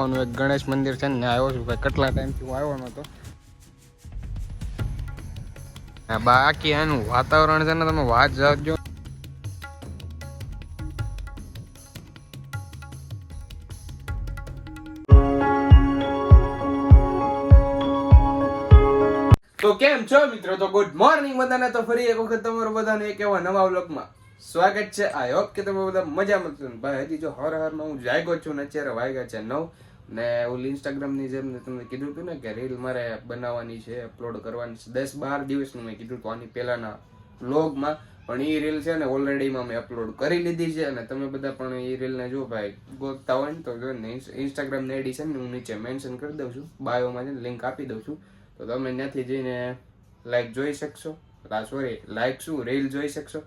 મવાનું એક ગણેશ મંદિર છે ને આવ્યો છું ભાઈ. કેટલા ટાઈમથી હું આવ્યો નહોતો બાકી એનું વાતાવરણ છે ને, તમે વાત જાજો તો કેમ છો મિત્રો? તો ગુડ મોર્નિંગ બધાને. તો ફરી એક વખત તમારું બધાને એક એવા નવા વ્લોગમાં સ્વાગત છે. આઈ હોપ કે તમે બધા મજામાં છો ભાઈ, હજી જો હર હરમાં હું જાગ્યો છું ને, અત્યારે વાગ્યા છે નવ. ને ઓલ ઇન્સ્ટાગ્રામની જેમ તમને કીધું હતું ને કે રીલ મારે બનાવવાની છે અપલોડ કરવાની છે. દસ બાર દિવસનું મેં કીધું હતું આની પહેલાંના વ્લોગમાં પણ એ રીલ છે ને ઓલરેડીમાં મેં અપલોડ કરી લીધી છે અને તમે બધા પણ એ રીલને જો ભાઈ ગોતતા હોય ને તો જો ને ઇન્સ્ટાગ્રામની આઈડી છે ને હું નીચે મેન્શન કરી દઉં છું. બાયોમાં છે લિંક આપી દઉં છું. તો તમે ત્યાંથી જઈને લાઈક જોઈ શકશો. સોરી લાઈક શું રીલ જોઈ શકશો.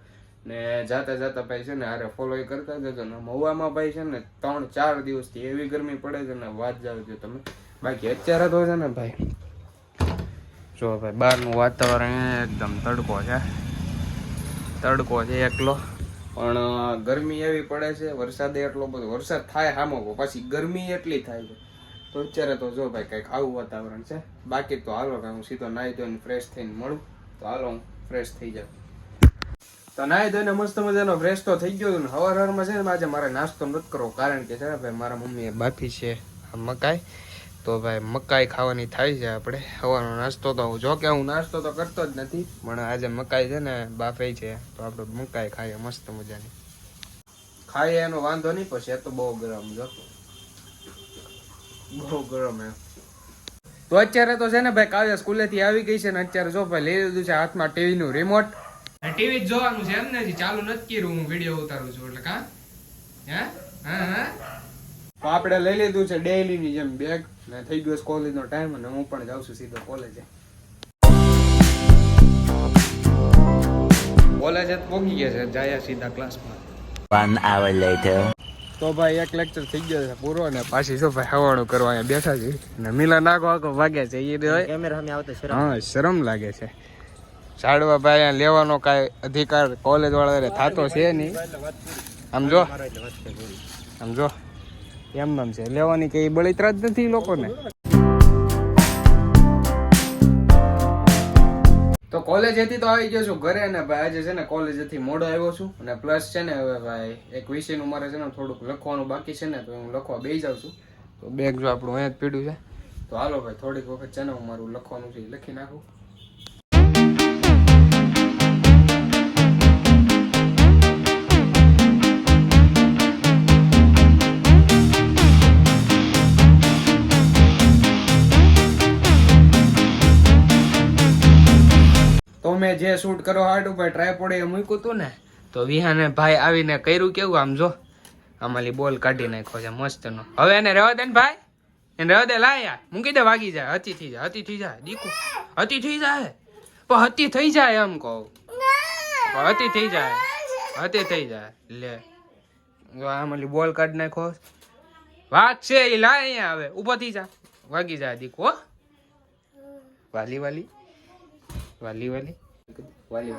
ને જાતા જાતા ભાઈ છે ને હારે ફોલો કરતા જજો ને મહુવામાં ભાઈ છે ને ત્રણ ચાર દિવસથી એવી ગરમી પડે છે ને વાત જાવજો તમે. બાકી અત્યારે તો છે ને ભાઈ, જો ભાઈ બહારનું વાતાવરણ એકદમ તડકો છે. તડકો છે એકલો. પણ ગરમી એવી પડે છે, વરસાદ એટલો બધો, વરસાદ થાય હામો પછી ગરમી એટલી થાય છે. તો અત્યારે તો જો ભાઈ કંઈક આવું વાતાવરણ છે. બાકી તો હાલો કાંઈ હું સીધો નાહી ધોઈને ફ્રેશ થઈને મળું. તો હાલો હું ફ્રેશ થઈ જાઉં. તો નાહી ધોઈને મસ્ત મજાનો ફ્રેશ તો થઈ ગયો ને હવાર હવારમાં છે ને આજે મારે નાસ્તો નથી કરવો, કારણ કે છે ને ભાઈ મારા મમ્મીએ બાફી છે મકાઈ. તો ભાઈ મકાઈ ખાવાની થાય છે આપણે સવારનો નાસ્તો તો જો કે હું નાસ્તો તો કરતો જ નથી, પણ આજે મકાઈ છે ને બાફે છે, તો આપણે મકાઈ ખાઈએ મસ્ત મજાની. ખાઈએ એનો વાંધો નહીં, પછી એ તો બહુ ગરમ, જો. બહુ ગરમ એમ. તો અત્યારે તો છે ને ભાઈ કાવ્ય સ્કૂલેથી આવી ગઈ છે ને અત્યારે જો ભાઈ લઈ લીધું છે હાથમાં ટીવીનું રિમોટ ટીવી જ જોવાનું છે એમ નથી ચાલુ નથી કર્યું હું વીડિયો ઉતારું છું એટલે કા? હે? હા હા? તો આપણે લઈ લીધું છે ડેઈલી ની જેમ બેગ ને થઈ ગયો કોલેજ નો ટાઈમ અને હું પણ જાઉં છું સીધો કોલેજે કોલેજ જ પહોંચી ગયા છે જાય સીધા ક્લાસમાં વન આવર લેટર તો ભાઈ એક લેક્ચર થઈ ગયો છે પૂરો ને પાછી શું ભાઈ હવાણું કરવા અહીંયા બેઠા છે. ને મિલા નાખો આખો વાગ્યા છે એ. કેમેરા સામે આવતા શરમ. હા શરમ લાગે છે. સાડવા ભાઈ લેવાનો કાંઈ અધિકાર કોલેજ વાળા થતો છે નહીં. આમ જો. એમ નામ છે. લેવાની કઈ બળિતરા જ નથી લોકોને. તો કોલેજ હતી તો આવી ગયો છું ઘરે અને ભાઈ આજે છે ને કોલેજથી મોડો આવ્યો છું અને પ્લસ છે ને હવે ભાઈ એક વિષયનું મારે છે ને થોડુંક લખવાનું બાકી છે ને તો હું લખવા બેસી જાઉં છું. તો બેગ જો આપણું અહીંયા જ પીડ્યું છે. તો હાલો ભાઈ થોડીક વખત છે ને હું મારું લખવાનું છે લખી નાખું. તો મેં જે શૂટ કરો હાર્ડ ઉપર ટ્રાયપોડે મૂક્યું હતું ને, તો વિહાને ભાઈ આવીને કર્યું કેવું આમ જો. અમારી બોલ કાઢી નાખ્યો છે મસ્ત નો હવે એને રહેવા દે ને ભાઈ. એને રહેવા દે, લાય યાર. મૂકી દે, વાગી જાય. હતી થઈ જાય હતી થઈ જાય. દીકુ હતી થઈ જાય. પણ હતી થઈ જાય એમ કહું. હતી થઈ જાય. હતી થઈ જાય. લે. જો આમાંલી બોલ કાઢી નાખો વાત છે એ લાય અહીંયા હવે. ઊભો થઈ જા. વાગી જાય દીકુ વાલી વાલી. વાલી વાલી. વાલી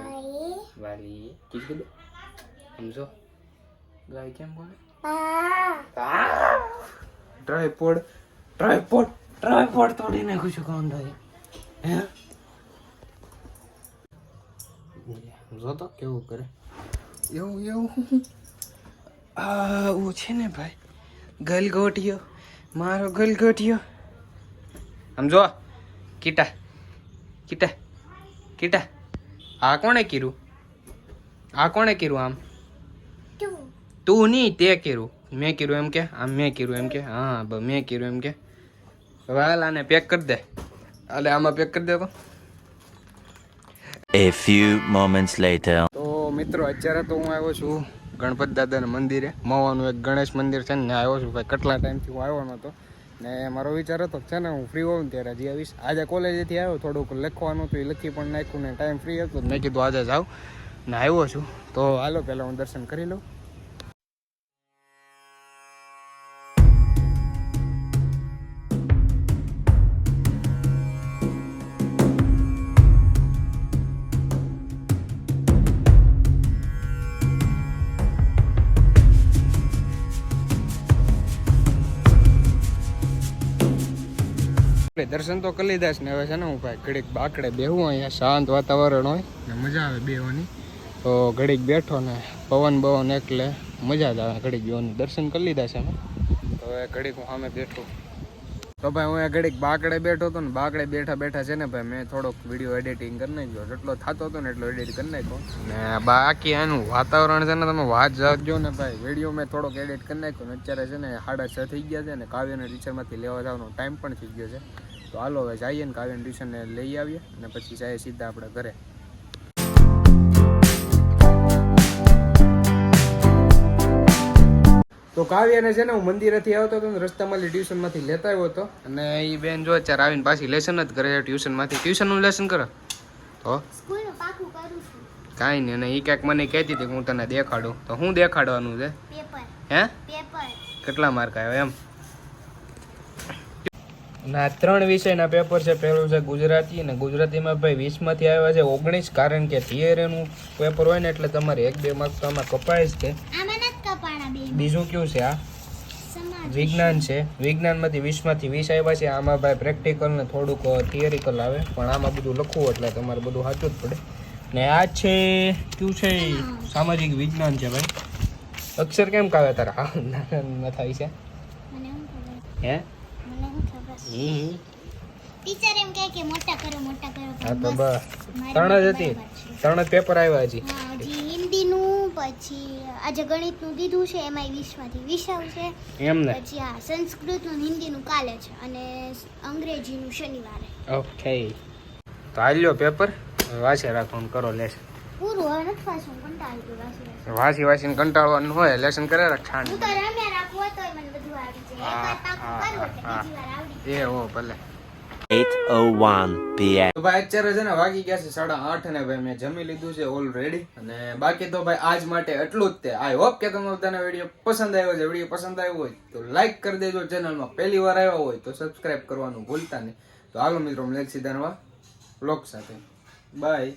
વાલી કીધું કીધું સમજો ગાય કેમ બોલે ટ્રાયપોડ ટ્રાયપોડ ટ્રાયપોડ તોડી નાખું છું કોણ ભાઈ હે સમજો તો કેવું કરે એવું એવું આવું છે ને ભાઈ ગલગોટિયો મારો ગલગોટિયો સમજો કીટા કીટા કીટા આ કોણે કર્યું? આ કોણે કર્યું આમ? તું. નહીં તે કર્યું. મેં કર્યું એમ કે? આમ મેં કર્યું એમ કે? હા બ મેં કર્યું એમ કે? હવે હાલ આને પેક કરી દે. એટલે આમાં પેક કરી દે તો. A few moments later. તો મિત્રો અત્યારે તો હું આવ્યો છું ગણપત દાદાના મંદિરે. મવાનું એક ગણેશ મંદિર છે ને આવ્યો છું. ભાઈ કેટલા ટાઈમથી હું આવ્યો નહોતો ને મારો વિચાર હતો છે ને, હું ફ્રી હોઉં ત્યારે હજી આવીશ. આજે કોલેજેથી આવ્યો, થોડુંક લખવાનું હતું, એ લખી પણ નાખ્યું ને ટાઈમ ફ્રી હતો મેં કીધું આજે જાઉં ને આવ્યો છું. તો હાલો, પહેલાં હું દર્શન કરી લઉં. આપણે દર્શન તો કરી લીધા છે ને હવે છે ને હું ભાઈ ઘડીક બાકડે બેહું અહીંયા શાંત વાતાવરણ હોય. ને મજા આવે બેહવાની. તો ઘડીક બેઠો ને પવન બવન એટલે મજા જ આવે ઘડીક બેહવાની દર્શન કરી લીધા છે અમે. તો હવે ઘડીક હું સામે બેઠું. તો ભાઈ હું અહીંયા ઘડીક બાકડે બેઠો હતો ને બાકડે બેઠા બેઠા છે ને ભાઈ મેં થોડોક વીડિયો એડિટિંગ કરી નાખ્યો. જેટલો થતો હતો ને એટલો એડિટ કરી નાખ્યો. ને બાકી એનું વાતાવરણ છે ને તમે વાત જાગજો ને ભાઈ. વીડિયો મેં થોડોક એડિટ કરી નાખ્યો ને અત્યારે છે ને સાડા છ થઈ ગયા છે ને કાવ્યને ટીચરમાંથી લેવા જવાનો ટાઈમ પણ થઈ ગયો છે. તો હાલો હવે જઈએ ને કાવ્યને ટ્યુશનને લઈ આવીએ અને પછી જઈએ સીધા આપણે ઘરે. તો કાવ્યને છે ને હું મંદિરેથી આવતો હતો રસ્તામાંથી રસ્તામાં ટ્યુશનમાંથી લેતા આવ્યો હતો. અને એ બેન જો અત્યારે આવીને પાછી લેસન જ કરે છે ટ્યુશનમાંથી. ટ્યુશનનું લેસન કરો? તો? કાંઈ નહીં અને એ ક્યાંક મને કહેતી હતી કે હું તને દેખાડું. તો હું દેખાડવાનું છે? હે? પેપર. કેટલા માર્ક આવ્યા એમ? ના ત્રણ વિષયના પેપર છે. પહેલું છે ગુજરાતી અને ગુજરાતીમાં ભાઈ વીસમાંથી આવ્યા છે. ઓગણીસ કારણ કે થિયરીનું પેપર હોય ને એટલે તમારે એક બે માર્ક તો આમાં કપાય જ બે બીજું કયું છે આ? વિજ્ઞાન છે. વિજ્ઞાનમાંથી વીસમાંથી વીસ આવ્યા છે. આમાં ભાઈ પ્રેક્ટિકલ ને થોડુંક થિયરિકલ આવે. પણ આમાં બધું લખવું એટલે તમારે બધું સાચું જ પડે. ને આ છે કયું છે સામાજિક વિજ્ઞાન છે ભાઈ. અક્ષર કેમ કાવે તારા? ના થાય છે. હે. ટીચર એમ કહે કે મોટા કરો મોટા કરો હા તો બસ ત્રણ જ હતી. ત્રણ પેપર આવ્યા હજી. હજી હિન્દી નું પછી આજે ગણિતનું દીધું છે એમાંય વીસમાંથી વીસ આવશે એમ ને પછી આ સંસ્કૃતનું હિન્દી નું કાલે છે અને અંગ્રેજી નું શનિવારે. ઓકે તો હાલ્યો પેપર વાંચે રાખવાનું કરો લેસન પૂરું હવે નથી વાંચવું કંટાળી ગયું વાંચી વાંચી વાંચી કંટાળવાનું હોય લેસન કરે રાખ છાણ હું તો રમ્યા રાખવું હોય મને બધું આવડી જાય. એકવાર પાકું કરું એટલે બીજી વાર આવડી એ હો ભલે. 8:01 p.m. તો ભાઈ અત્યારે છે ને વાગી ગયા છે સાડા આઠ અને ભાઈ મેં જમી લીધું છે ઓલરેડી અને બાકી તો ભાઈ આજ માટે એટલું જ તે. આઈ હોપ કે તમને બધાને વીડિયો પસંદ આવ્યો છે. વીડિયો પસંદ આવ્યો હોય તો લાઈક કરી દેજો. ચેનલમાં પહેલી વાર આવ્યા હોય તો સબસ્ક્રાઇબ કરવાનું ભૂલતા નહીં. તો હાલો મિત્રો મળીએ સીધા નવા બ્લોગ સાથે. બાય